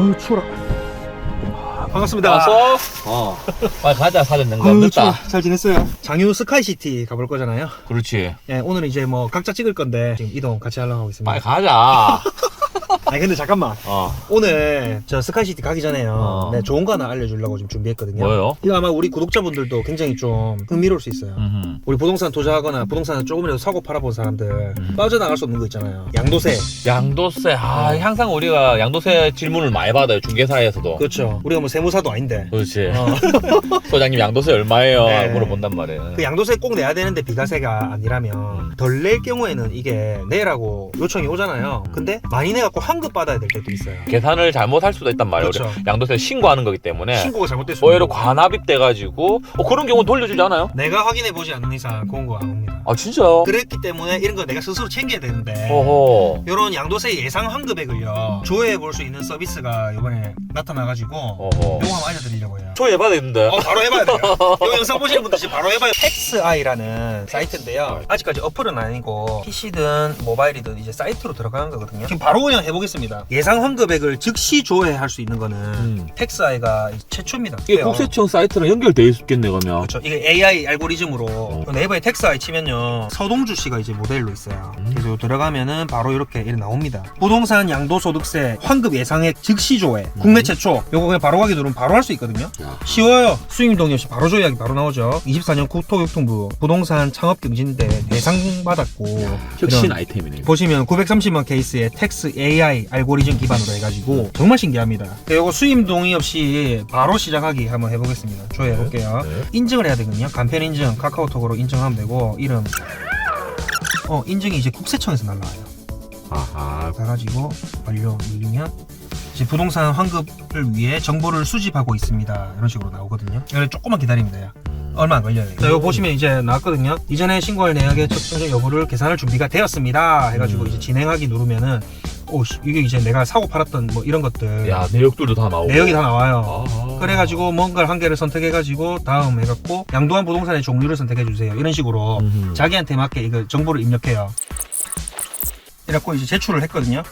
어우 추워라 반갑습니다 왔어? 어. 빨리 가자, 사전 냉장 아유, 늦다. 잘 지냈어요? 장유 스카이시티 가볼 거잖아요 그렇지. 예, 오늘은 이제 뭐 각자 찍을 건데 지금 이동 같이 하려고 하고 있습니다 빨리 가자. 아니 근데 잠깐만 어. 오늘 저 스카이시티 가기 전에요 어. 네, 좋은 거 하나 알려주려고 지금 준비했거든요 뭐요? 이거 아마 우리 구독자분들도 굉장히 좀 흥미로울 수 있어요 음. 우리 부동산 투자하거나 부동산을 조금이라도 사고 팔아본 사람들 음. 빠져나갈 수 없는 거 있잖아요 양도세 양도세. 아, 어. 항상 우리가 양도세 질문을 많이 받아요. 중개사에서도. 그렇죠 우리가 뭐 세무사도 아닌데 그렇지. 어. 소장님 양도세 얼마예요? 네. 물어본단 말이에요. 그 양도세 꼭 내야 되는데 비과세가 아니라면 덜 낼 경우에는 이게 내라고 요청이 오잖아요. 근데 많이 내갖고 환급 받아야 될 때도 있어요. 계산을 잘못할 수도 있단 말이에요. 그렇죠. 양도세 신고하는 거기 때문에. 신고가 잘못됐으면 오히려 관합입 돼가지고 어, 그런 경우 돌려주지 않아요? 내가 확인해 보지 않는 이상 공고 안 옵니다. 아 진짜요? 그랬기 때문에 이런 거 내가 스스로 챙겨야 되는데 어허. 이런 양도세 예상 환급액을요 조회해 볼 수 있는 서비스가 이번에 나타나가지고 어허. 요거 한번 알려드리려고 해요. 저 해봐야 되는데. 어, 바로 해봐야 돼요. 이 영상 보시는 분들 지금 바로 해봐요. XI라는 사이트인데요. 아직까지 어플은 아니고 PC든 모바일이든 이제 사이트로 들어가는 거거든요. 지금 바로 그냥 해보겠습니다. 예상 환급액을 즉시 조회할 수 있는 거는 음. 텍스아이가 최초입니다. 이게 국세청 사이트랑 연결돼 있겠네 그러면. 그렇죠. 이게 AI 알고리즘으로 어. 네이버에 텍스아이 치면요 서동주 씨가 이제 모델로 있어요. 음. 그래서 들어가면은 바로 이렇게 이렇게 나옵니다. 부동산 양도소득세 환급 예상액 즉시 조회 국내 최초. 요거 그냥 바로 가기 누르면 바로 할 수 있거든요. 야. 쉬워요. 수익 동의 없이 바로 조회하기 바로 나오죠. 24년 국토교통부 부동산 창업경진대 대상 받았고 혁신 이런 아이템이네. 보시면 930만 케이스의 텍스 AI 알고리즘 기반으로 해가지고 정말 신기합니다. 이거 수임 동의 없이 바로 시작하기 한번 해보겠습니다. 조회해 볼게요. 네. 인증을 해야 되거든요. 간편 인증, 카카오톡으로 인증하면 되고 이름. 어 인증이 이제 국세청에서 날라와요. 아하. 가가지고 완료 누르면 이제 부동산 환급을 위해 정보를 수집하고 있습니다. 이런 식으로 나오거든요. 이걸 조금만 기다리면 돼요. 얼마 안 걸려요. 자, 이거 보시면 이제 나왔거든요. 이전에 신고할 내역의 적정 여부를 계산할 준비가 되었습니다. 해가지고 음. 이제 진행하기 누르면은 오 씨, 이게 이제 내가 사고 팔았던 뭐 이런 것들 야 내역들도 다 나오고. 내역이 다 나와요. 아하. 그래가지고 뭔가를 한 개를 선택해가지고 다음 해갖고 양도한 부동산의 종류를 선택해 주세요. 이런 식으로 음흠. 자기한테 맞게 이거 정보를 입력해요. 이래갖고 이제 제출을 했거든요.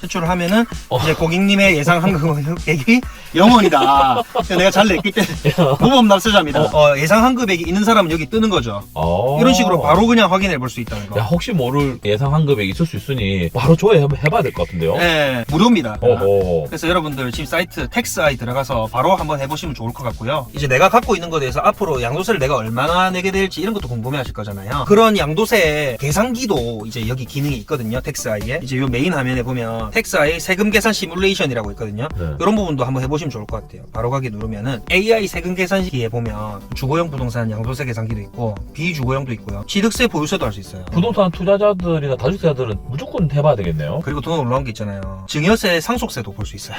제출을 하면은 어. 이제 고객님의 예상 환급액이 0원이다. 내가 잘 냈기 때문에 모범 납세자입니다. 어, 예상 환급액이 있는 사람은 여기 뜨는 거죠. 어. 이런 식으로 바로 그냥 확인해 볼 수 있다는 거. 야 혹시 모를 예상 환급액 있을 수 있으니 바로 조회 한번 해봐야 될 것 같은데요. 네, 무료입니다. 어허. 그래서 여러분들 지금 사이트 텍스 아이 들어가서 바로 한번 해보시면 좋을 것 같고요. 이제 내가 갖고 있는 것에 대해서 앞으로 양도세를 내가 얼마나 내게 될지 이런 것도 궁금해 하실 거잖아요. 그런 양도세 계산기도 이제 여기 기능이 있거든요. 텍스 아이에. 이제 요 메인 화면에 보면 텍스아이 세금 계산 시뮬레이션이라고 있거든요. 네. 이런 부분도 한번 해보시면 좋을 것 같아요. 바로 가기 누르면은 AI 세금 계산기에 보면 주거용 부동산 양도세 계산기도 있고 비주거용도 있고요. 취득세 보유세도 할 수 있어요. 부동산 투자자들이나 다주택자들은 무조건 해봐야 되겠네요. 그리고 더 놀라운 게 있잖아요. 증여세 상속세도 볼 수 있어요.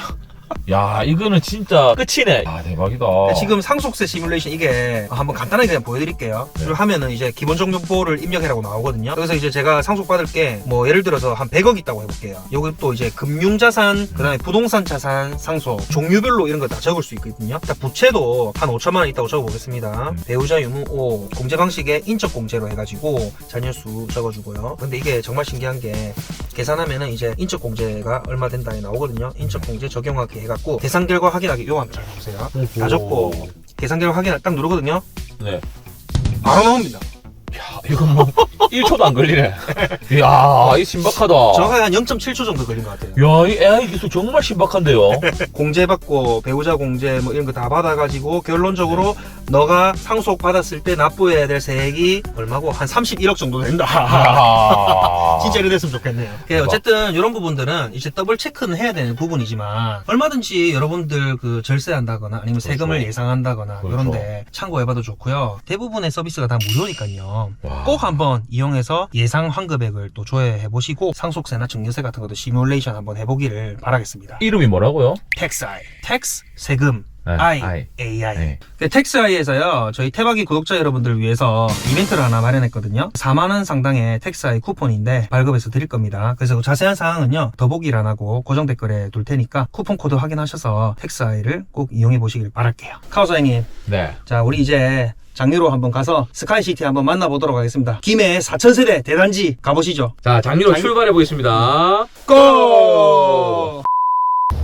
야 이거는 진짜 끝이네. 아 대박이다. 지금 상속세 시뮬레이션 이게 한번 간단하게 그냥 보여드릴게요. 네. 하면은 이제 기본 정보를 입력해라고 나오거든요. 그래서 이제 제가 상속 받을 게 뭐 예를 들어서 한 100억 있다고 해볼게요. 여기 또 이제 금융자산, 그다음에 부동산 자산 상속 종류별로 이런 거 다 적을 수 있거든요. 일단 부채도 한 5천만 원 있다고 적어보겠습니다. 음. 배우자 유무 5 공제 방식에 인적 공제로 해가지고 자녀 수 적어주고요. 근데 이게 정말 신기한 게 계산하면은 이제 인적 공제가 얼마 된다에 나오거든요. 인적 공제 적용하기 해갖고 계산 결과 확인하기 요거 한번 잘 보세요. 다 적고 계산 결과 확인 딱 누르거든요. 네. 바로 나옵니다. 야 이건 뭐 1초도 안 걸리네. 이야 이 신박하다. 정확하게 한 0.7초 정도 걸린 것 같아요. 야 이 AI 기술 정말 신박한데요. 공제 받고 배우자 공제 뭐 이런 거 다 받아가지고 결론적으로 너가 상속 받았을 때 납부해야 될 세액이 얼마고 한 31억 정도 된다. 야. 진짜 이래 됐으면 좋겠네요. 예, 어쨌든 이런 부분들은 이제 더블 체크는 해야 되는 부분이지만 얼마든지 여러분들 그 절세한다거나 아니면 세금을 그렇죠. 예상한다거나 그렇죠. 이런데 참고해봐도 좋고요. 대부분의 서비스가 다 무료니까요. 와. 꼭 한번 이용해서 예상 환급액을 또 조회해 보시고 상속세나 증여세 같은 것도 시뮬레이션 한번 해보기를 바라겠습니다. 이름이 뭐라고요? 텍스아이, 텍스 세금. 네, I, I. AI. 네. 그 텍스아이에서요, 저희 태박이 구독자 여러분들 위해서 이벤트를 하나 마련했거든요. 4만원 상당의 텍스아이 쿠폰인데 발급해서 드릴 겁니다. 그래서 그 자세한 사항은요, 더보기란 하고 고정 댓글에 둘 테니까 쿠폰 코드 확인하셔서 텍스아이를 꼭 이용해 보시길 바랄게요. 카오사 형님, 네. 자, 우리 이제 장류로 한번 가서 스카이시티 한번 만나보도록 하겠습니다. 김해 4천세대 대단지 가보시죠. 자 장미로 장- 출발해 보겠습니다. 고!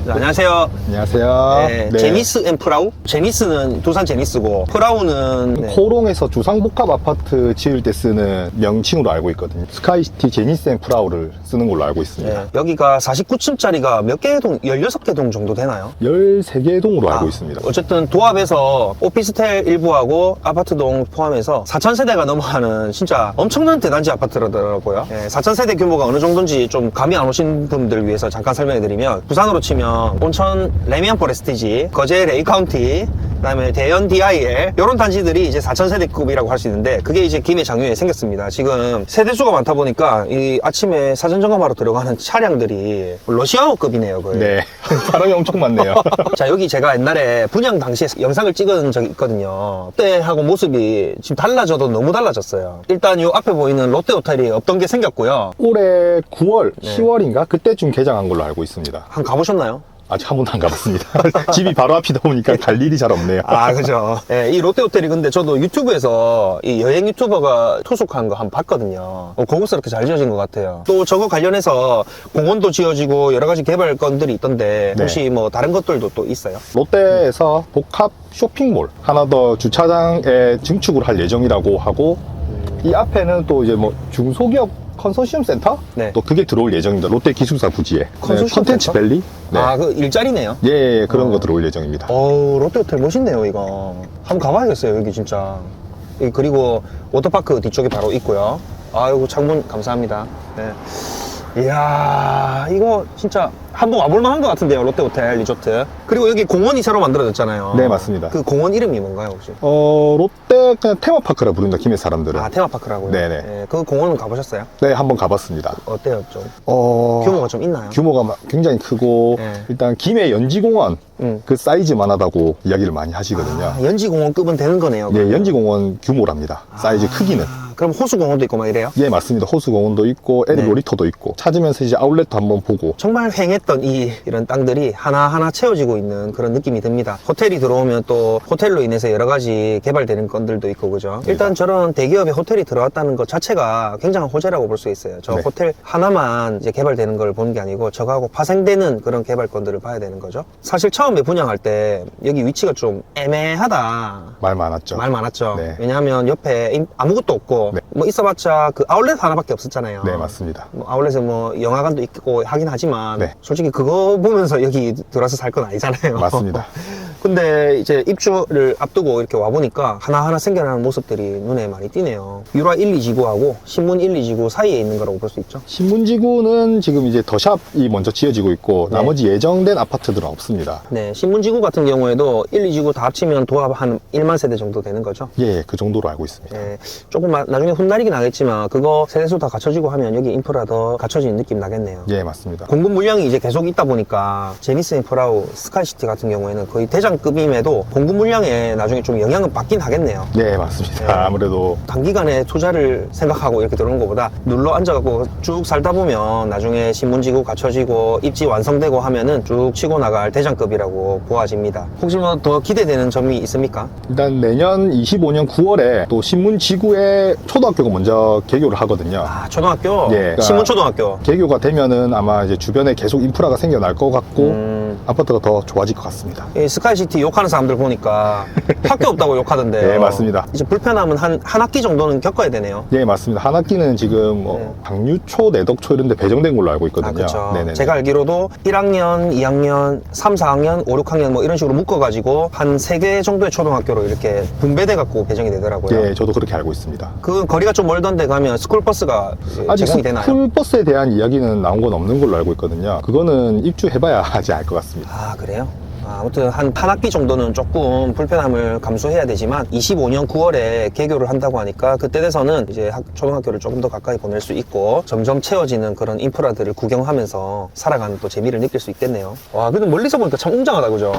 네, 안녕하세요. 안녕하세요. 네, 네. 제니스 앤 프라우? 제니스는 두산 제니스고 프라우는 네. 코롱에서 주상복합 아파트 지을 때 쓰는 명칭으로 알고 있거든요. 스카이시티 제니센 프라우를 쓰는 걸로 알고 있습니다. 네, 여기가 49층짜리가 몇 개 동, 16개 동 정도 되나요? 13개 동으로 알고 아, 있습니다. 어쨌든 도합에서 오피스텔 일부하고 아파트 동 포함해서 4,000세대가 넘어가는 진짜 엄청난 대단지 아파트라더라고요. 예, 4,000세대 규모가 어느 정도인지 좀 감이 안 오신 분들 위해서 잠깐 설명해 드리면 부산으로 치면 온천 레미안 포레스티지, 거제 레이 카운티, 그다음에 대연 DIL 이런 단지들이 이제 4,000세대급이라고 할 수 있는데 그게 이제 김해 장유에 생겼습니다. 지금 세대수가 많다 보니까 이 아침에 사전 점검하러 들어가는 차량들이 러시아어급이네요, 거의. 네. 사람이 엄청 많네요. 자 여기 제가 옛날에 분양 당시에 영상을 찍은 적이 있거든요 그때하고 모습이 지금 달라져도 너무 달라졌어요 일단 요 앞에 보이는 롯데 호텔이 없던 게 생겼고요 올해 9월, 네. 10월인가? 그때쯤 개장한 걸로 알고 있습니다. 한 가보셨나요? 아직 한 번도 안 가봤습니다. 집이 바로 앞이다 보니까 갈 일이 잘 없네요. 아 그죠 예, 이 롯데 호텔이 근데 저도 유튜브에서 이 여행 유튜버가 투숙한 거 한 번 봤거든요 어, 고급스럽게 잘 지어진 것 같아요 또 저거 관련해서 공원도 지어지고 여러 가지 개발 건들이 있던데 네. 혹시 뭐 다른 것들도 또 있어요? 롯데에서 복합 쇼핑몰 하나 더 주차장에 증축을 할 예정이라고 하고 이 앞에는 또 이제 뭐 중소기업 컨소시엄 센터? 네. 또 그게 들어올 예정입니다. 롯데 기숙사 부지에. 컨소시엄 네, 컨텐츠 센터? 밸리? 네. 아 그 일자리네요 예, 예, 그런 어. 거 들어올 예정입니다. 어우 롯데호텔 멋있네요 이거 한번 가봐야겠어요 여기 진짜 이- 그리고 워터파크 뒤쪽에 바로 있고요 아이고 창문 감사합니다 네. 이야 이거 진짜 한번 와볼 만 한 것 같은데요 롯데호텔 리조트 그리고 여기 공원이 새로 만들어졌잖아요 네, 맞습니다. 그 공원 이름이 뭔가요 혹시? 어, 롯데 그냥 테마파크라 부른다, 김해 사람들은. 아 테마파크라고요? 네네. 예, 그 공원은 가보셨어요? 네, 한번 가봤습니다. 어때요 좀? 어, 규모가 좀 있나요? 규모가 막 굉장히 크고, 네. 일단 김해 연지공원 음. 그 사이즈만 하다고 이야기를 많이 하시거든요. 아, 연지공원급은 되는 거네요 예, 연지공원 규모랍니다. 사이즈 크기는. 아, 그럼 호수공원도 있고 막 이래요? 예, 맞습니다. 호수공원도 있고, 에리 네. 놀이터도 있고, 찾으면서 이제 아울렛도 한번 보고, 정말 횡했던 이 이런 땅들이 하나하나 채워지고 있는 그런 느낌이 듭니다. 호텔이 들어오면 또 호텔로 인해서 여러 가지 개발되는 건들도 있고 그죠? 일단 저런 대기업에 호텔이 들어왔다는 것 자체가 굉장한 호재라고 볼 수 있어요. 저 네. 호텔 하나만 이제 개발되는 걸 보는 게 아니고 저거하고 파생되는 그런 개발건들을 봐야 되는 거죠. 사실 처음에 분양할 때 여기 위치가 좀 애매하다. 말 많았죠. 말 많았죠. 네. 왜냐하면 옆에 임- 아무것도 없고 네. 뭐 있어봤자 그 아울렛 하나밖에 없었잖아요. 네, 맞습니다. 뭐 아울렛에 뭐 영화관도 있고 하긴 하지만 네. 솔직히 그거 보면서 여기 들어와서 살 건 아니잖아요. 맞습니다. 근데 이제 입주를 앞두고 이렇게 와보니까 하나하나 생겨나는 모습들이 눈에 많이 띄네요. 유라 1, 2지구하고 신문 1, 2지구 사이에 있는 거라고 볼 수 있죠. 신문지구는 지금 이제 더샵이 먼저 지어지고 있고, 네. 나머지 예정된 아파트들은 없습니다. 네, 신문지구 같은 경우에도 1, 2지구 다 합치면 도합 한 1만 세대 정도 되는 거죠. 예, 그 정도로 알고 있습니다. 예, 조금 마- 나중에 훗날이긴 하겠지만 그거 세대수 다 갖춰지고 하면 여기 인프라 더 갖춰지는 느낌 나겠네요. 예, 맞습니다. 공급 물량이 이제 계속 있다 보니까 제니스 인프라우 스카이시티 같은 경우에는 거의 대장 급임에도 공급 물량에 나중에 좀 영향은 받긴 하겠네요. 예, 맞습니다. 네. 아무래도 단기간에 투자를 생각하고 이렇게 들어오는 것보다 눌러 앉아갖고 쭉 살다 보면 나중에 신문지구 갖춰지고 입지 완성되고 하면은 쭉 치고 나갈 대장급이라고 보아집니다. 혹시 뭐 더 기대되는 점이 있습니까? 일단 내년 25년 9월에 또 신문 지구에 초등학교가 먼저 개교를 하거든요. 아, 초등학교? 예. 신문초등학교. 개교가 되면은 아마 이제 주변에 계속 인프라가 생겨날 것 같고 음, 아파트가 더 좋아질 것 같습니다. 이 스카이시티 욕하는 사람들 보니까 학교 없다고 욕하던데. 네, 맞습니다. 이제 불편함은 한, 한 학기 정도는 겪어야 되네요. 예, 맞습니다. 한 학기는 지금 뭐 네. 강유초, 내덕초 이런 데 배정된 걸로 알고 있거든요. 아, 그렇죠. 네네네. 제가 알기로도 1학년, 2학년, 3, 4학년, 5, 6학년 뭐 이런 식으로 묶어가지고 한 3개 정도의 초등학교로 이렇게 분배돼 갖고 배정이 되더라고요. 예, 저도 그렇게 알고 있습니다. 그 거리가 좀 멀던 데 가면 스쿨버스가 아직 제공이 되나요? 스쿨버스에 대한 이야기는 나온 건 없는 걸로 알고 있거든요. 그거는 입주해봐야 하지 알것 같습니다. 아 그래요? 아, 아무튼 한, 한 학기 정도는 조금 불편함을 감수해야 되지만 25년 9월에 개교를 한다고 하니까 그때 돼서는 이제 학- 초등학교를 조금 더 가까이 보낼 수 있고 점점 채워지는 그런 인프라들을 구경하면서 살아가는 또 재미를 느낄 수 있겠네요. 와, 근데 멀리서 보니까 참 웅장하다, 그죠?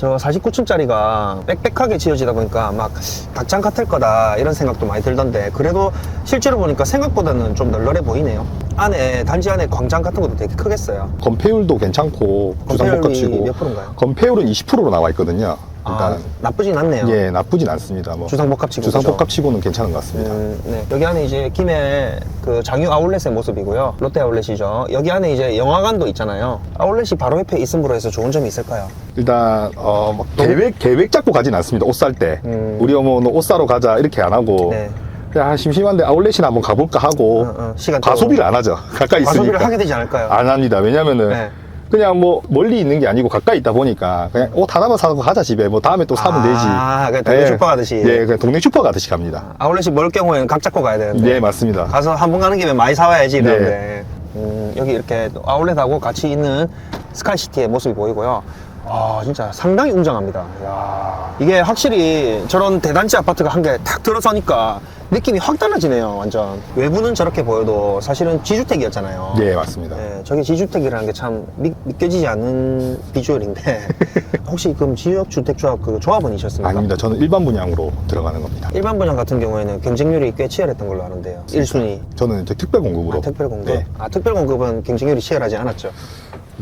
저 49층짜리가 빽빽하게 지어지다 보니까 막 닭장 같을 거다 이런 생각도 많이 들던데 그래도 실제로 보니까 생각보다는 좀 널널해 보이네요. 안에 단지 안에 광장 같은 것도 되게 크겠어요. 건폐율도 괜찮고 주상복합 건폐율이 치고 몇 프로인가요? 건폐율은 20%로 나와 있거든요. 일단 아, 나쁘진 않네요. 예 나쁘진 않습니다. 뭐 주상복합 치고 주상복합 치고는 괜찮은 것 같습니다. 음, 네. 여기 안에 이제 김해 그 장유 아울렛의 모습이고요. 롯데 아울렛이죠. 여기 안에 이제 영화관도 있잖아요. 아울렛이 바로 옆에 있음으로 해서 좋은 점이 있을까요? 일단 어, 막 계획 계획 잡고 가진 않습니다. 옷 살 때 음. 우리 어머 너옷 사러 가자 이렇게 안 하고 네. 그냥 아, 심심한데 아울렛이나 한번 가볼까 하고 어, 어, 시간 과소비를 안 하죠. 가까이 있으니까 과소비를 하게 되지 않을까요? 안 합니다. 왜냐면은 네. 그냥 뭐 멀리 있는 게 아니고 가까이 있다 보니까 그냥 옷 하나만 사고 가자 집에 뭐 다음에 또 사면 되지. 아, 그냥 동네 슈퍼 가듯이. 예, 그냥 동네 슈퍼 가듯이 갑니다. 아울렛이 멀 경우에는 각 잡고 가야 되는데. 예, 맞습니다. 가서 한 번 가는 김에 많이 사와야지 네. 이러는데 음, 여기 이렇게 아울렛하고 같이 있는 스카이시티의 모습이 보이고요 아 진짜 상당히 웅장합니다 야 이게 확실히 저런 대단지 아파트가 한 개 탁 들어서니까 느낌이 확 달라지네요 완전 외부는 저렇게 보여도 사실은 지주택이었잖아요 예, 맞습니다. 네, 저게 지주택이라는 게 참 믿겨지지 않는 비주얼인데 혹시 그럼 지역주택조합 그 조합원이셨습니까? 아닙니다. 저는 일반 분양으로 들어가는 겁니다. 일반 분양 같은 경우에는 경쟁률이 꽤 치열했던 걸로 아는데요 1순위 저는 이제 특별 공급으로 아, 특별 공급? 네, 아, 특별 공급은 경쟁률이 치열하지 않았죠.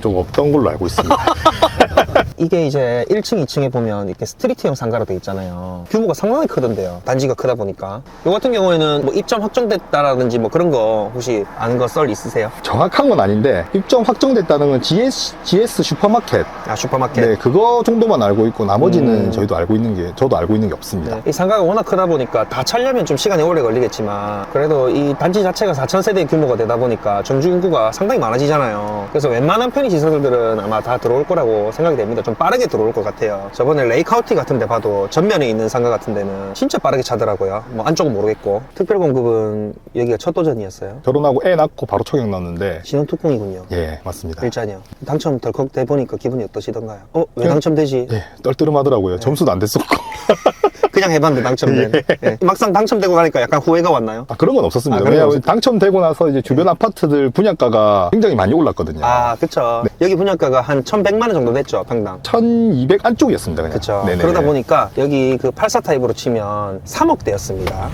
좀 없던 걸로 알고 있습니다. 이게 이제 1층, 2층에 보면 이렇게 스트리트형 상가로 돼 있잖아요. 규모가 상당히 크던데요. 단지가 크다 보니까. 요 같은 경우에는 뭐 입점 확정됐다라든지 뭐 그런 거 혹시 아는 거 썰 있으세요? 정확한 건 아닌데 입점 확정됐다는 건 GS, GS 슈퍼마켓 아, 슈퍼마켓. 네, 그거 정도만 알고 있고 나머지는 음. 저희도 알고 있는 게 저도 알고 있는 게 없습니다. 네, 이 상가가 워낙 크다 보니까 다 차려면 좀 시간이 오래 걸리겠지만 그래도 이 단지 자체가 4,000세대 규모가 되다 보니까 정주 인구가 상당히 많아지잖아요. 그래서 웬만한 편의 시설들은 아마 다 들어올 거라고 생각이 됩니다. 좀 빠르게 들어올 것 같아요. 저번에 레이카우티 같은 데 봐도 전면에 있는 상가 같은 데는 진짜 빠르게 차더라고요. 뭐 안쪽은 모르겠고. 특별 공급은 여기가 첫 도전이었어요. 결혼하고 애 낳고 바로 초경 넣었는데 신혼 특공이군요. 예, 맞습니다. 일자녀. 당첨 덜컥 돼 보니까 기분이 어떠시던가요? 어, 왜 그냥- 당첨되지? 예, 떨뜨름하더라고요. 점수도 안 됐었고. 그냥 해봤는데 당첨된. 예. 막상 당첨되고 가니까 약간 후회가 왔나요? 아, 그런 건 없었습니다. 아, 그런 건 왜냐하면 없었- 당첨되고 나서 이제 주변 아파트들 분양가가 굉장히 많이 올랐거든요. 아, 그쵸. 여기 분양가가 한 1,100만 원 정도 됐죠, 평당. 1200 안쪽이었습니다. 그냥. 그쵸. 네네네. 그러다 보니까 여기 그 84 타입으로 치면 3억대였습니다.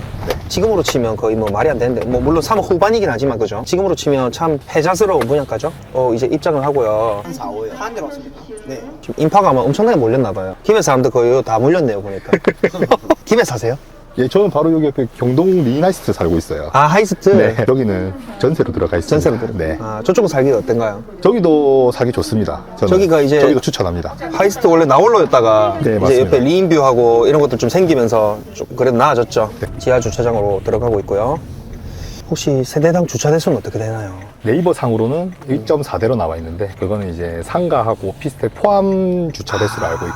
지금으로 치면 거의 뭐 말이 안 되는데, 뭐 물론 3억 후반이긴 하지만 그죠. 지금으로 치면 참 패자스러운 분양가죠. 어, 이제 입장을 하고요. 한 4, 5요. 한 대로 왔습니다. 네. 지금 인파가 아마 엄청나게 몰렸나 봐요. 김해 사람들 거의 다 몰렸네요, 보니까. 김해 사세요? 예, 저는 바로 여기 옆에 경동 리나이스트 살고 있어요. 아, 하이스트? 네, 여기는 전세로 들어가 있습니다. 전세로 들어. 네. 아, 저쪽은 살기가 어떤가요? 저기도 사기 좋습니다. 저는 저기가 이제- 저기도 추천합니다. 하이스트 원래 나홀로였다가 네, 이제 맞습니다. 옆에 리인뷰하고 이런 것도 좀 생기면서 좀 그래도 나아졌죠. 네. 지하 주차장으로 들어가고 있고요. 혹시 세대당 주차 대수는 어떻게 되나요? 네이버 상으로는 1.4대로 나와 있는데 그거는 이제 상가하고 오피스텔 포함 주차 대수로 알고 있고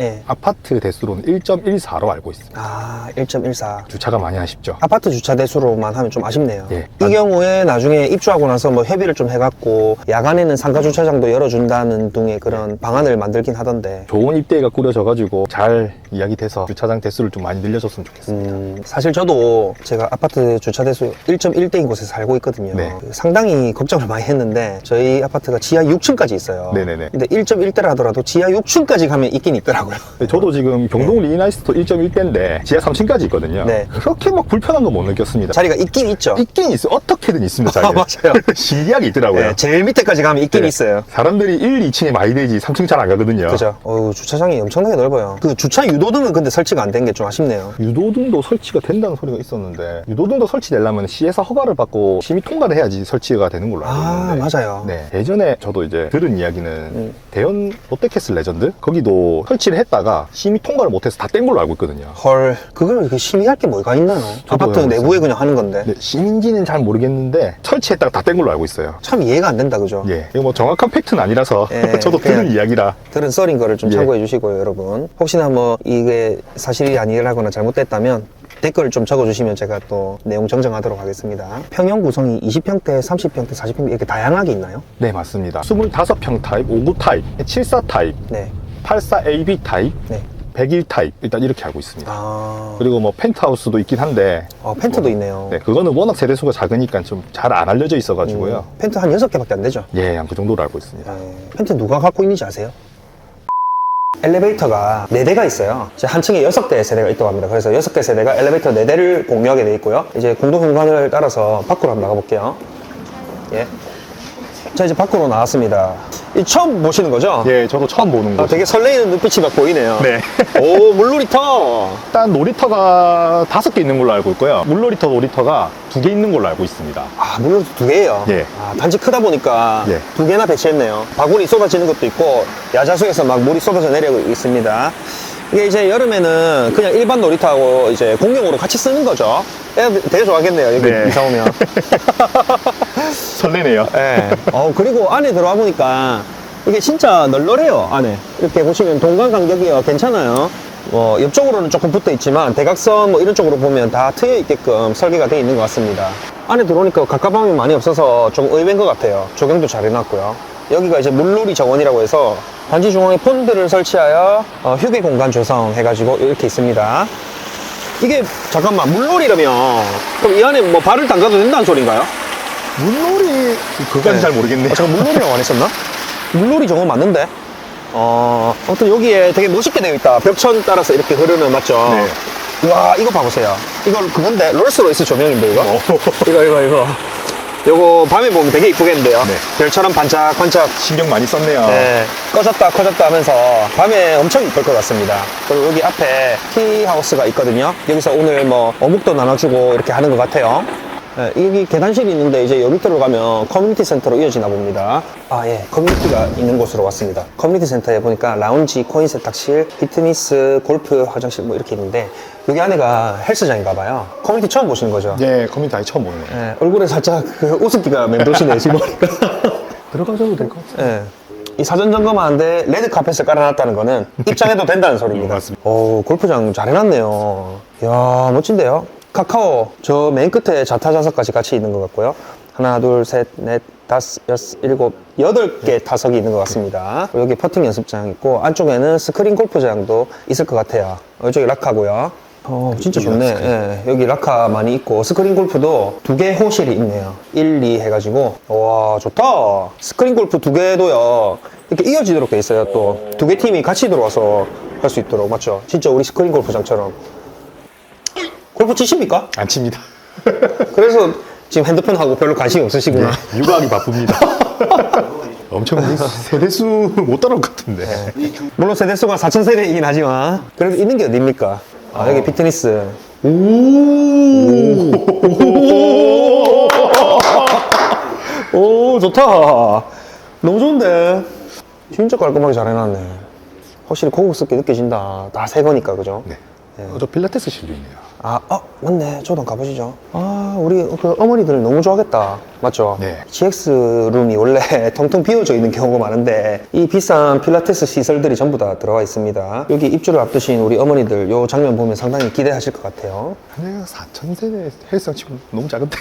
예. 아파트 대수로는 1.14로 알고 있습니다. 아, 1.14. 주차가 많이 아쉽죠. 아파트 주차 대수로만 하면 좀 아쉽네요. 예. 이 경우에 나중에 입주하고 나서 뭐 협의를 좀 해갖고 야간에는 상가 주차장도 열어준다는 등의 그런 방안을 만들긴 하던데. 좋은 입대가 꾸려져가지고 잘 이야기돼서 주차장 대수를 좀 많이 늘려줬으면 좋겠습니다. 음, 사실 저도 제가 아파트 주차 대수 1.1대인 곳에 살고 있거든요. 네. 상당히 걱정을 많이 했는데 저희 아파트가 지하 6층까지 있어요. 네네네. 근데 1.1대라 하더라도 지하 6층까지 가면 있긴 있더라고요. 근데 저도 지금 경동 리나이스도 1.1대인데 지하 3층까지 있거든요. 네. 그렇게 막 불편한 거못 느꼈습니다. 자리가 있긴 있죠. 있긴 있어요. 어떻게든 있습니다. 자리가. 아, 맞아요. 신기하게 있더라고요. 네, 제일 밑에까지 가면 있긴 네. 있어요. 사람들이 1, 2층에 많이 되지 3층 잘 안 가거든요. 그죠. 어우, 주차장이 엄청나게 넓어요. 그 주차 유도등은 근데 설치가 안 된 게 좀 아쉽네요. 유도등도 설치가 된다는 소리가 있었는데 유도등도 설치되려면 시에서 허가를 받고 심의 통과를 해야지 설치가 되는 걸로 알고 아, 있는데 맞아요. 네. 예전에 저도 이제 들은 이야기는 음. 대연 롯데캐슬 레전드 거기도 설치 를 했다가 심의 통과를 못해서 다 뗀 걸로 알고 있거든요. 헐, 그걸 이렇게 심의할 게 뭐가 있나요? 아파트 내부에 그냥 하는 건데. 네, 심인지는 잘 모르겠는데 설치했다가 다 뗀 걸로 알고 있어요. 참 이해가 안 된다, 그죠? 예, 이거 뭐 정확한 팩트는 아니라서 예, 저도 들은 그냥- 이야기라 들은 썰인 거를 좀 예. 참고해 주시고요, 여러분. 혹시나 뭐 이게 사실이 아니라거나 잘못됐다면 댓글을 좀 적어주시면 제가 또 내용 정정하도록 하겠습니다. 평형 구성이 20평대, 30평대, 40평대 이렇게 다양하게 있나요? 네 맞습니다. 25평 타입, 59 타입, 74 타입, 네. 84 AB 타입, 네. 101 타입 일단 이렇게 알고 있습니다. 아, 그리고 뭐 펜트하우스도 있긴 한데 어, 펜트도 있네요. 네, 그거는 워낙 세대수가 작으니까 좀 잘 안 알려져 있어가지고요. 음, 펜트 한 6개밖에 안 되죠? 예, 한 그 정도로 알고 있습니다. 네. 펜트 누가 갖고 있는지 아세요? 엘리베이터가 4대가 있어요. 이제 한 층에 6대 세대가 있다고 합니다. 그래서 6개 세대가 엘리베이터 4대를 공유하게 돼 있고요. 이제 공동 현관을 따라서 밖으로 한번 나가볼게요. 예. 자, 이제 밖으로 나왔습니다. 이 처음 보시는 거죠? 예, 저도 처음 보는 아, 거. 되게 설레이는 눈빛이 막 보이네요. 네. 오, 물놀이터. 일단 놀이터가 다섯 개 있는 걸로 알고 있고요. 물놀이터 놀이터가 두 개 있는 걸로 알고 있습니다. 아, 물놀이터 두 개예요. 예. 아, 단지 크다 보니까 예. 두 개나 배치했네요. 바구니 쏟아지는 것도 있고 야자수에서 막 물이 쏟아져 내려고 있습니다. 이게 이제 여름에는 그냥 일반 놀이터하고 이제 공용으로 같이 쓰는 거죠. 애들 되게 좋아하겠네요. 여기 네. 이사 오면. 설레네요. 예. 어, 그리고 안에 들어와 보니까 이게 진짜 널널해요, 안에. 이렇게 보시면 동간 간격이요. 괜찮아요. 어, 옆쪽으로는 조금 붙어 있지만 대각선 뭐 이런 쪽으로 보면 다 트여 있게끔 설계가 되어 있는 것 같습니다. 안에 들어오니까 갑갑함이 많이 없어서 좀 의외인 것 같아요. 조경도 잘 해놨고요. 여기가 이제 물놀이 정원이라고 해서 단지 중앙에 폰드를 설치하여 어, 휴게 공간 조성해가지고 이렇게 있습니다. 이게 잠깐만 물놀이라면 그럼 이 안에 뭐 발을 담가도 된다는 소린가요? 물놀이 그건 네. 잘 모르겠네요. 아, 제가 물놀이라고 안 했었나? 물놀이 저거 맞는데? 어, 아무튼 여기에 되게 멋있게 되어 있다. 벽천 따라서 이렇게 흐르는, 맞죠? 네. 와, 이거 봐보세요. 이거 그건데? 롤스로이스 조명인데, 이거? 어. 이거, 이거, 이거. 요거 밤에 보면 되게 이쁘겠는데요? 네. 별처럼 반짝반짝. 신경 많이 썼네요. 네, 꺼졌다 커졌다 하면서 밤에 엄청 이쁠 것 같습니다. 그리고 여기 앞에 티하우스가 있거든요. 여기서 오늘 뭐 어묵도 나눠주고 이렇게 하는 것 같아요. 네, 여기 계단실이 있는데 이제 여기 들어가면 커뮤니티 센터로 이어지나 봅니다. 아, 예. 커뮤니티가 있는 곳으로 왔습니다. 커뮤니티 센터에 보니까 라운지, 코인 세탁실, 피트니스, 골프, 화장실 뭐 이렇게 있는데 여기 안에가 헬스장인가 봐요. 커뮤니티 처음 보시는 거죠? 예, 커뮤니티 아직 처음 보네 요. 예, 얼굴에 살짝 그 웃음기가 맴도시네, 지금 보니까. 들어가셔도 될 것 같아요. 예. 이 사전 점검하는데 레드 카펫을 깔아놨다는 거는 입장해도 된다는 소리입니다. 음, 맞습니다. 오, 골프장 잘 해놨네요. 이야, 멋진데요? 카카오, 저 맨 끝에 자타자석까지 같이 있는 것 같고요. 하나, 둘, 셋, 넷, 다섯, 여섯, 일곱, 여덟 개 타석이 있는 것 같습니다. 여기 퍼팅 연습장 있고, 안쪽에는 스크린 골프장도 있을 것 같아요. 이쪽이 락하고요. 어, 진짜 좋네. 예, 여기 라카 많이 있고, 스크린 골프도 두 개 호실이 있네요. 1, 2 해가지고. 와, 좋다. 스크린 골프 두 개도요, 이렇게 이어지도록 돼 있어요. 또, 두 개 팀이 같이 들어와서 할 수 있도록. 맞죠? 진짜 우리 스크린 골프장처럼. 골프 치십니까? 안 칩니다. 그래서 지금 핸드폰하고 별로 관심이 없으시구나. 육아하기 바쁩니다. 엄청 세대수 못 따라올 것 같은데. 물론 세대수가 4,000세대이긴 하지만, 그래도 있는 게 어딥니까? 아, 여기 피트니스. 오, 좋다. 너무 좋은데? 진짜 깔끔하게 잘 해놨네. 확실히 고급스럽게 느껴진다. 다 새 거니까, 그죠? 네. 어, 저 필라테스실도 있네요. 아, 어, 맞네. 저도 한번 가보시죠. 아, 우리 그 어머니들 너무 좋아하겠다. 맞죠? 네. GX 룸이 원래 텅텅 비어져 있는 경우가 많은데 이 비싼 필라테스 시설들이 전부 다 들어가 있습니다. 여기 입주를 앞두신 우리 어머니들 요 장면 보면 상당히 기대하실 것 같아요. 내가 4,000세대 헬스장 치고 너무 작은데.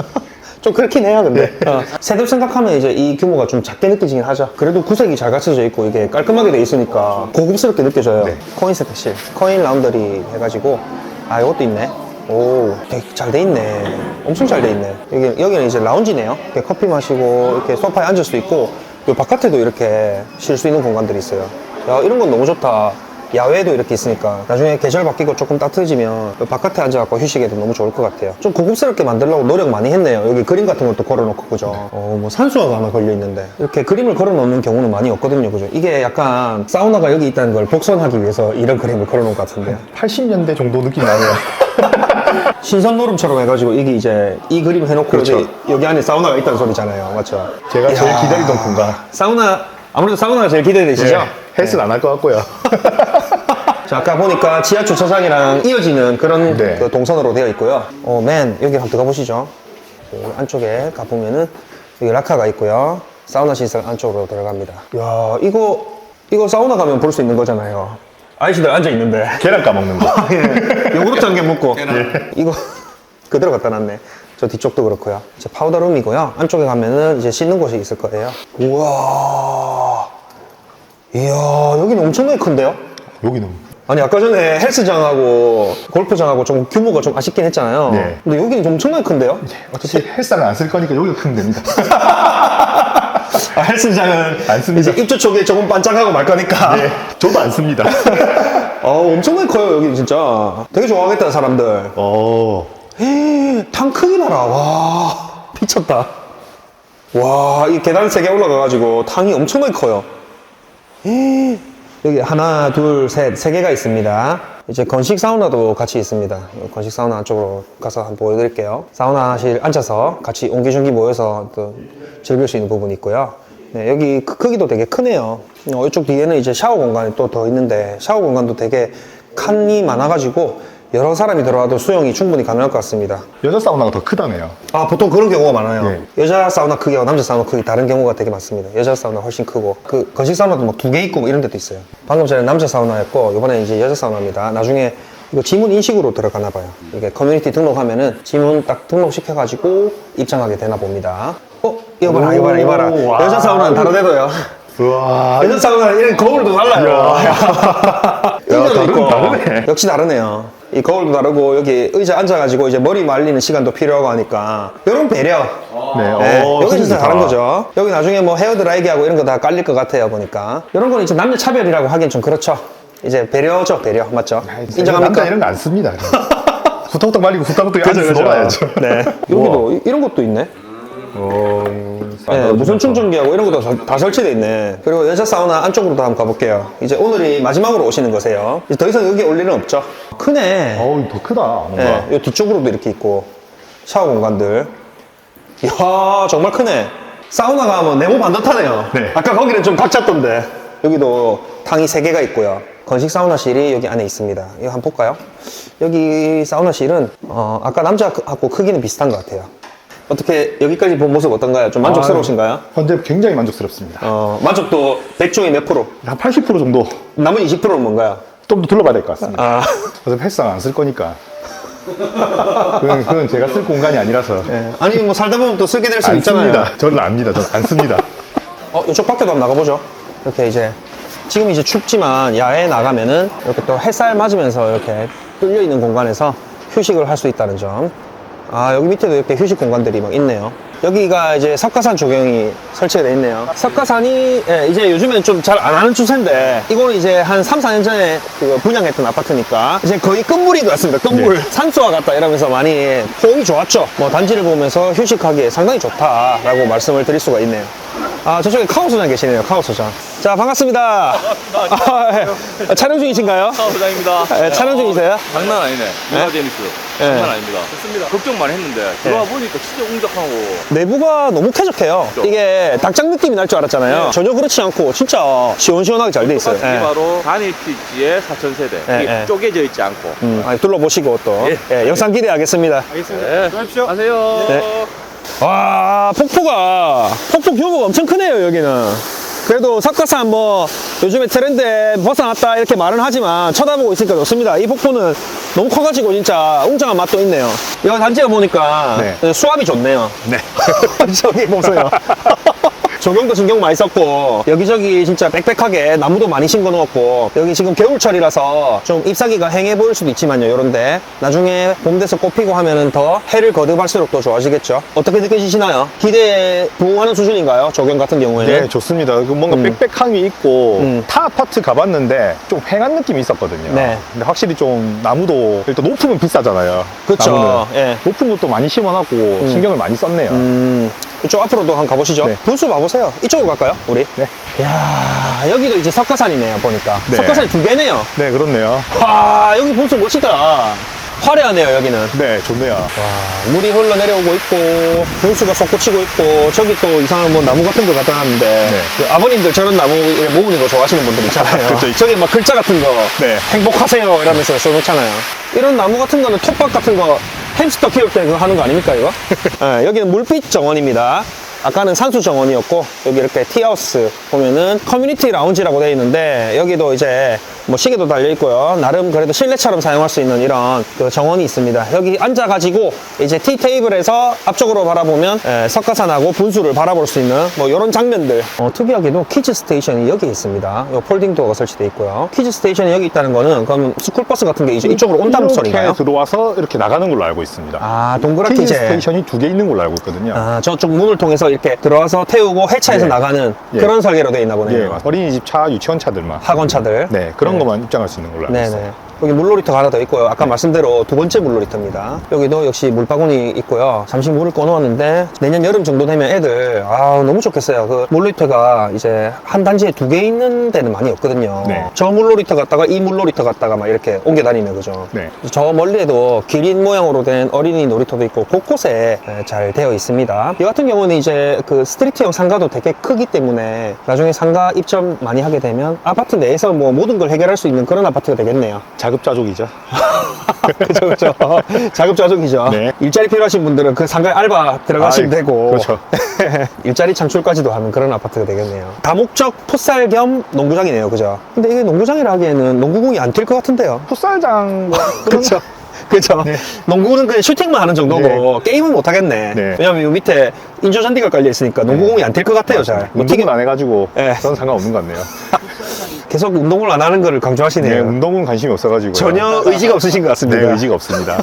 좀 그렇긴 해요, 근데. 어, 세대 생각하면 이제 이 규모가 좀 작게 느껴지긴 하죠. 그래도 구색이 잘 갖춰져 있고 이게 깔끔하게 돼 있으니까 고급스럽게 느껴져요. 네. 코인 세탁실, 코인 라운더리 해가지고 아, 이것도 있네. 오, 되게 잘 돼 있네. 엄청 잘 돼 있네. 여기, 여기는 이제 라운지네요. 이렇게 커피 마시고 이렇게 소파에 앉을 수 있고 요 바깥에도 이렇게 쉴 수 있는 공간들이 있어요. 야, 이런 건 너무 좋다. 야외도 이렇게 있으니까 나중에 계절 바뀌고 조금 따뜻해지면 요 바깥에 앉아갖고 휴식에도 너무 좋을 것 같아요. 좀 고급스럽게 만들려고 노력 많이 했네요. 여기 그림 같은 것도 걸어놓고 그죠. 어, 뭐 산수화가 하나 걸려 있는데 이렇게 그림을 걸어놓는 경우는 많이 없거든요, 그죠. 이게 약간 사우나가 여기 있다는 걸 복선하기 위해서 이런 그림을 걸어놓은 것 같은데 80년대 정도 느낌 나네요. 신선 노름처럼 해가지고 이게 이제 이 그림을 해놓고 그렇죠. 여기, 안에 사우나가 있다는 소리잖아요, 맞죠? 제가 제일. 기다리던 공간. 사우나 아무래도 사우나가 제일 기대되시죠? 네. 헬스는 안할 것 같고요. 자, 아까 보니까 지하 주차장이랑 이어지는 그런 네. 그 동선으로 되어 있고요. 어, 맨, 여기 한번 들어가 보시죠. 그 안쪽에 가 보면은 여기 라카가 있고요. 사우나 시설 안쪽으로 들어갑니다. 야 이거, 이거 사우나 가면 볼 수 있는 거잖아요. 아이씨들 앉아 있는데. 계란 까먹는 거. 예. 요구르트 한 개 먹고. 이거 그대로 갖다 놨네. 저 뒤쪽도 그렇고요. 이제 파우더룸이고요. 안쪽에 가면은 이제 씻는 곳이 있을 거예요. 우와. 이야, 여기는 엄청나게 큰데요? 여기는 아니 아까 전에 헬스장하고 골프장하고 좀 규모가 좀 아쉽긴 했잖아요. 네. 근데 여기는 좀 엄청나게 큰데요? 어차피 헬스장은 안쓸 거니까 여기가 크면 됩니다. 아, 헬스장은 안 씁니다. 이제 입주 초기에 조금 반짝하고 말 거니까. 네, 저도 안 씁니다. 아 엄청나게 커요 여기 진짜. 되게 좋아하겠다 사람들. 어, 에이, 탕 크기 봐라. 와 미쳤다. 와, 이 계단 세 개 올라가가지고 탕이 엄청나게 커요. 에이, 여기 하나, 둘, 셋, 세 개가 있습니다. 이제 건식 사우나도 같이 있습니다. 건식 사우나 안쪽으로 가서 한번 보여드릴게요. 사우나실 앉아서 같이 옹기종기 모여서 또 즐길 수 있는 부분이 있고요. 네, 여기 크- 크기도 되게 크네요. 어, 이쪽 뒤에는 이제 샤워 공간이 또 더 있는데 샤워 공간도 되게 칸이 많아가지고 여러 사람이 들어와도 수영이 충분히 가능할 것 같습니다. 여자 사우나가 더 크다네요. 아 보통 그런 경우가 많아요. 네. 여자 사우나 크기와 남자 사우나 크기 다른 경우가 되게 많습니다. 여자 사우나 훨씬 크고 그 건식 사우나도 막두개 있고 뭐 이런 데도 있어요. 방금 전에 남자 사우나였고 이번에 이제 여자 사우나입니다. 나중에 이거 지문 인식으로 들어가나 봐요. 이게 커뮤니티 등록하면은 지문 딱 등록시켜가지고 입장하게 되나 봅니다. 어 이거 봐라 이거 봐라 이거 봐라. 오, 와. 여자 사우나는 다르대도요. 우와. 여자 사우나는 이런 거울도 달라요. 의자도 다른- 있고 다르네. 역시 다르네요. 이 거울도 다르고 여기 의자 앉아가지고 이제 머리 말리는 시간도 필요하고 하니까 이런 배려. 네, 네, 어, 여기 진짜. 다른 거죠. 여기 나중에 뭐 헤어 드라이기 하고 이런 거 다 깔릴 것 같아요 보니까. 이런 거는 이제 남녀 차별이라고 하긴 좀 그렇죠. 이제 배려죠 배려 맞죠? 인정합니까? 남자 이런 거 안 씁니다. 후딱후딱 말리고 후딱후딱 앉아서 놀아야죠. 네. 여기도 이- 이런 것도 있네. 어, 네, 무선 충전기하고 이런 것도 다, 다 설치되어 있네. 그리고 여자 사우나 안쪽으로도 한번 가볼게요. 이제 오늘이 마지막으로 오시는 거세요. 이제 더 이상 여기 올 일은 없죠. 크네. 어우, 더 크다. 뭔가. 네, 이 뒤쪽으로도 이렇게 있고 샤워 공간들. 이야 정말 크네. 사우나 가면 내몸 반듯하네요. 네. 아까 거기는 좀 각잡던데. 여기도 탕이 세 개가 있고요. 건식 사우나실이 여기 안에 있습니다. 이거 한번 볼까요? 여기 사우나실은 어, 아까 남자하고 크기는 비슷한 것 같아요. 어떻게 여기까지 본 모습 어떤가요? 좀 만족스러우신가요? 아, 현재 굉장히 만족스럽습니다. 어, 만족도 100 중에 몇 프로? 한 80% 정도 나머지 20%는 뭔가요? 좀 더 둘러봐야 될 것 같습니다. 아, 어차피 헬스장 안 쓸 거니까. 그건, 그건 제가 쓸 공간이 아니라서. 네. 아니 뭐 살다 보면 또 쓰게 될 수 안 있잖아요. 씁니다. 저는 압니다. 저는 안 씁니다. 어, 이쪽 밖에도 한번 나가보죠. 이렇게 이제, 지금 이제 춥지만 야외에 나가면은 이렇게 또 햇살 맞으면서 이렇게 뚫려 있는 공간에서 휴식을 할 수 있다는 점. 아, 여기 밑에도 이렇게 휴식 공간들이 막 있네요. 여기가 이제 석가산 조경이 설치가 돼 있네요. 석가산이 예, 이제 요즘엔 좀 잘 안 하는 추세인데 이거는 이제 한 3, 4년 전에 그 분양했던 아파트니까 이제 거의 끝물인 것 같습니다. 끝물. 산소와 같다 이러면서 많이 호응이 좋았죠. 뭐 단지를 보면서 휴식하기에 상당히 좋다라고 말씀을 드릴 수가 있네요. 아, 저쪽에 카오 소장 계시네요. 카오 소장. 자, 반갑습니다. 반갑습니다. 촬영 중이신가요? 사우장입니다. 예, 촬영 중이세요? 장난 아니네. 메가 제니스. 네. 장난 아닙니다. 좋습니다. 걱정 많이 했는데 들어와 보니까 진짜 웅장하고 내부가 너무 쾌적해요. 이게 닭장 느낌이 날 줄 알았잖아요. 전혀 그렇지 않고 진짜 시원시원하게 잘 돼 있어요. 이게 예. 바로 단일 피지의 4천세대. 예, 이게 예. 쪼개져 있지 않고. 음, 아니, 둘러보시고 또 예, 영상 기대하겠습니다. 네. 수고하십시오. 가세요. 네. 와 폭포가 폭포 규모가 엄청 크네요 여기는 그래도 석가산 뭐 요즘에 트렌드에 벗어났다 이렇게 말은 하지만 쳐다보고 있으니까 좋습니다 이 폭포는 너무 커가지고 진짜 웅장한 맛도 있네요 여기 단지에 보니까 네. 수압이 좋네요 네. 저기 보세요 조경도 신경 많이 썼고 여기저기 진짜 빽빽하게 나무도 많이 심겨 놓았고 여기 지금 겨울철이라서 좀 잎사귀가 행해 보일 수도 있지만요 요런데 나중에 봄 돼서 꽃 피고 하면은 더 해를 거듭할수록 더 좋아지겠죠 어떻게 느껴지시나요? 기대에 부응하는 수준인가요? 조경 같은 경우에는 네, 좋습니다. 그 뭔가 빽빽함이 있고 음. 타 아파트 가봤는데 좀 휑한 느낌이 있었거든요. 네. 근데 확실히 좀 나무도 일단 높으면 비싸잖아요. 나무는. 예. 높은 것도 많이 심어놨고 신경을 많이 썼네요. 음, 이쪽 앞으로도 한번 가보시죠. 네. 분수 봐보세요. 이쪽으로 갈까요? 우리? 네. 이야, 여기도 이제 석가산이네요, 보니까. 네. 석가산이 두 개네요. 네, 그렇네요. 와, 여기 분수 멋있다. 화려하네요, 여기는. 네, 좋네요. 와, 물이 흘러내려오고 있고, 분수가 솟구치고 있고, 저기 또 이상한 뭐 나무 같은 거 갖다 놨는데, 네. 그 아버님들 저런 나무 이렇게 모으는 거 좋아하시는 분들 있잖아요. 그쵸, 있죠. 저기 막 글자 같은 거, 네. 행복하세요 이러면서 써놓잖아요. 이런 나무 같은 거는 톱밥 같은 거 햄스터 키울 때 그거 하는 거 아닙니까, 이거? 네, 여기는 물빛 정원입니다. 아까는 산수 정원이었고 여기 이렇게 티하우스 보면은 커뮤니티 라운지라고 되어 있는데 여기도 이제 뭐 시계도 달려 있고요 나름 그래도 실내처럼 사용할 수 있는 이런 그 정원이 있습니다 여기 앉아가지고 이제 티 테이블에서 앞쪽으로 바라보면 에, 석가산하고 분수를 바라볼 수 있는 뭐 이런 장면들 어, 특이하게도 키즈 스테이션이 여기 있습니다 요 폴딩 도어가 설치되어 있고요 키즈 스테이션이 여기 있다는 거는 그럼 스쿨버스 같은 게 이제 이쪽으로 온다는 소리인가요? 이렇게 들어와서 이렇게 나가는 걸로 알고 있습니다. 아 동그랗게 키즈 이제 스테이션이 두 개 있는 걸로 알고 있거든요. 아, 저쪽 문을 통해서 이렇게 들어와서 태우고 해차해서 예. 나가는 예. 그런 설계로 되어 있나 보네요. 예, 어린이집 차, 유치원 차들만. 학원 차들. 네, 그런 네. 것만 입장할 수 있는 걸로 알고. 있어요. 여기 물놀이터가 하나 더 있고요. 아까 말씀대로 두 번째 물놀이터입니다. 여기도 역시 물바구니 있고요. 잠시 물을 꺼놓았는데 내년 여름 정도 되면 애들 아 너무 좋겠어요. 그 물놀이터가 이제 한 단지에 두 개 있는 데는 많이 없거든요. 네. 저 물놀이터 갔다가 이 물놀이터 갔다가 막 이렇게 옮겨 다니면 그죠. 네. 저 멀리에도 기린 모양으로 된 어린이 놀이터도 있고 곳곳에 에, 잘 되어 있습니다. 이 같은 경우는 이제 그 스트리트형 상가도 되게 크기 때문에 나중에 상가 입점 많이 하게 되면 아파트 내에서 뭐 모든 걸 해결할 수 있는 그런 아파트가 되겠네요. 자급자족이죠. 그죠, 그죠. 자급자족이죠. 네. 일자리 필요하신 분들은 그 상가에 알바 들어가시면 아이, 되고. 그렇죠. 일자리 창출까지도 하는 그런 아파트가 되겠네요. 다목적 풋살 겸 농구장이네요. 그죠? 근데 이게 농구장이라 하기에는 농구공이 안뛸것 같은데요. 풋살장 뭐 그렇죠. 그렇죠. 네. 농구는 그냥 슈팅만 하는 정도고 게임은 못 하겠네. 네. 왜냐면 요 밑에 인조 잔디가 깔려 있으니까 농구공이 안뛸것 같아요. 잘. 뭐 운동은 안 해가지고 네. 저는 상관없는 것 같네요. 계속 운동을 안 하는 거를 강조하시네요. 네, 운동은 관심이 없어가지고 전혀 의지가 없으신 것 같습니다. 네, 의지가 없습니다.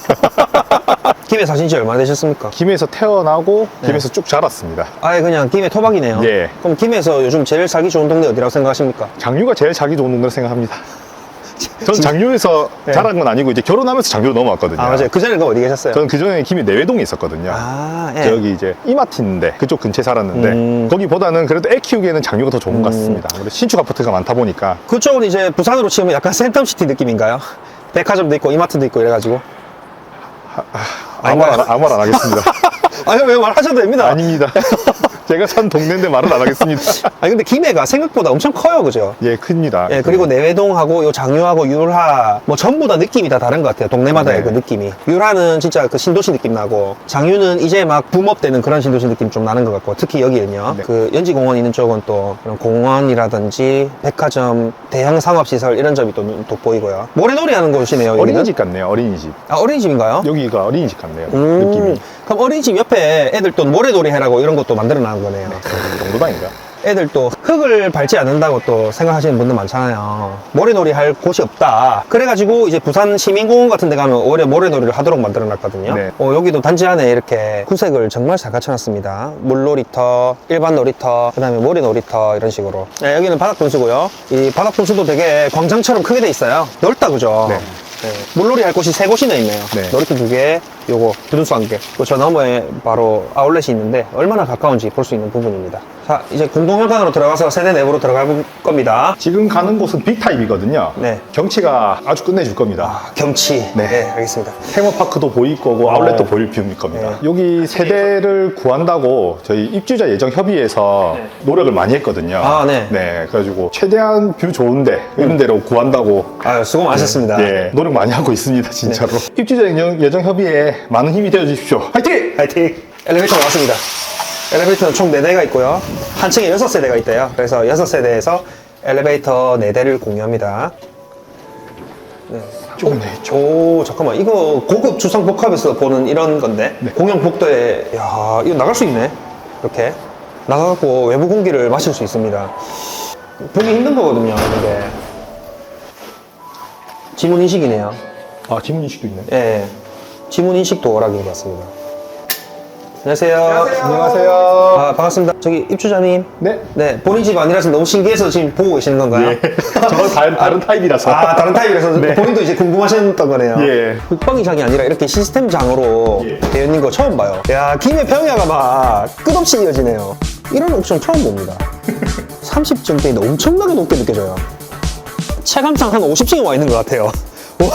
김해 사신 지 얼마나 되셨습니까? 김에서 태어나고 네. 김에서 쭉 자랐습니다. 아예 그냥 김해 토박이네요. 네. 그럼 김해에서 요즘 제일 살기 좋은 동네 어디라고 생각하십니까? 장류가 제일 자기 좋은 동네로 생각합니다. 전 장류에서 네. 자란 건 아니고 이제 결혼하면서 장류로 넘어왔거든요. 아 맞아요. 그 전에 그 어디 계셨어요? 저는 그 전에 김해 내외동에 있었거든요. 아 예. 저기 이제 이마트인데 그쪽 근처에 살았는데 음. 거기보다는 그래도 애 키우기에는 장류가 더 좋은 것 같습니다. 아무래도 신축 아파트가 많다 보니까 그쪽은 이제 부산으로 치면 약간 센텀시티 느낌인가요? 백화점도 있고 이마트도 있고 이래가지고. 아무 말 안, 아무 말 안 하겠습니다. 아니 왜 말하셔도 됩니다. 아닙니다. 제가 산 동네인데 말은 안 하겠습니다. 아니 근데 김해가 생각보다 엄청 커요, 그죠? 예, 큽니다. 예, 그리고 내외동하고 요 장유하고 율하 뭐 전부 다 느낌이 다 다른 것 같아요. 동네마다의 네. 그 느낌이. 율하는 진짜 그 신도시 느낌 나고 장유는 이제 막 붐업되는 그런 신도시 느낌 좀 나는 것 같고 특히 여기는요. 네. 그 연지공원 있는 쪽은 또 그런 공원이라든지 백화점, 대형 상업시설 이런 점이 또 눈- 돋보이고요. 모래놀이 하는 곳이네요. 여기는. 어린이집 같네요, 어린이집. 아 어린이집인가요? 여기가 어린이집 같네요, 음, 느낌이. 그럼 어린이집 옆에 애들 또 모래놀이 해라고 이런 것도 만들어 놔는 거네요. 정도당인가? 애들 또 흙을 밟지 않는다고 또 생각하시는 분들 많잖아요. 모래놀이 할 곳이 없다. 그래가지고 이제 부산 시민공원 같은 데 가면 오히려 모래놀이를 하도록 만들어 놨거든요. 네. 어, 여기도 단지 안에 이렇게 구색을 정말 잘 갖춰놨습니다. 물놀이터, 일반 놀이터, 그 다음에 모래놀이터 이런 식으로. 네, 여기는 바닥 분수고요. 이 바닥 분수도 되게 광장처럼 크게 돼 있어요. 넓다, 그죠? 네. 네. 물놀이 할 곳이 세 곳이나 있네요. 네. 놀이터 두 개, 요거 분수 한 개. 그리고 저 너머에 바로 아울렛이 있는데 얼마나 가까운지 볼 수 있는 부분입니다. 자, 이제 공동현관으로 들어가서 세대 내부로 들어갈 겁니다. 지금 가는 곳은 B타입이거든요. 네. 경치가 아주 끝내줄 겁니다. 아, 경치. 네. 네, 알겠습니다. 테마파크도 보일 거고 아울렛도 어. 보일 뷰일 겁니다. 네. 여기 세대를 구한다고 저희 입주자 예정 협의회에서 노력을 많이 했거든요. 아, 네. 그래가지고 최대한 뷰 좋은데 이런 데로 구한다고 아유, 수고 많으셨습니다. 예, 노력 많이 하고 있습니다, 진짜로. 입주자 예정, 예정 협의회 에 많은 힘이 되어 주십시오. 화이팅! 화이팅! 엘리베이터 나왔습니다. 엘리베이터는 총 4대가 있고요. 한 층에 6세대가 있대요. 그래서 6세대에서 엘리베이터 4대를 공유합니다. 네. 조금 네, 오, 잠깐만. 이거 고급 주상 복합에서 보는 이런 건데. 네. 공영 복도에, 야 이거 나갈 수 있네. 이렇게. 나가갖고 외부 공기를 마실 수 있습니다. 보기 힘든 거거든요, 근데. 지문 인식이네요. 아, 지문 인식도 있네. 예. 지문 인식 도어락인 것 같습니다. 안녕하세요. 안녕하세요. 아, 반갑습니다. 저기 입주자님. 네. 네, 본인 집 아니라서 너무 신기해서 지금 보고 계시는 건가요? 예. 저 다른, 다른 타입이라서. 아, 다른 타입이라서 네. 본인도 이제 궁금하셨던 거네요. 예. 국방위장이 아니라 이렇게 시스템장으로 예. 되어 있는 거 처음 봐요. 야, 김해 평야가 막 끝없이 이어지네요. 이런 옵션 처음 봅니다. 30점대인데 엄청나게 높게 느껴져요. 체감상 한 50층에 와 있는 것 같아요. 와,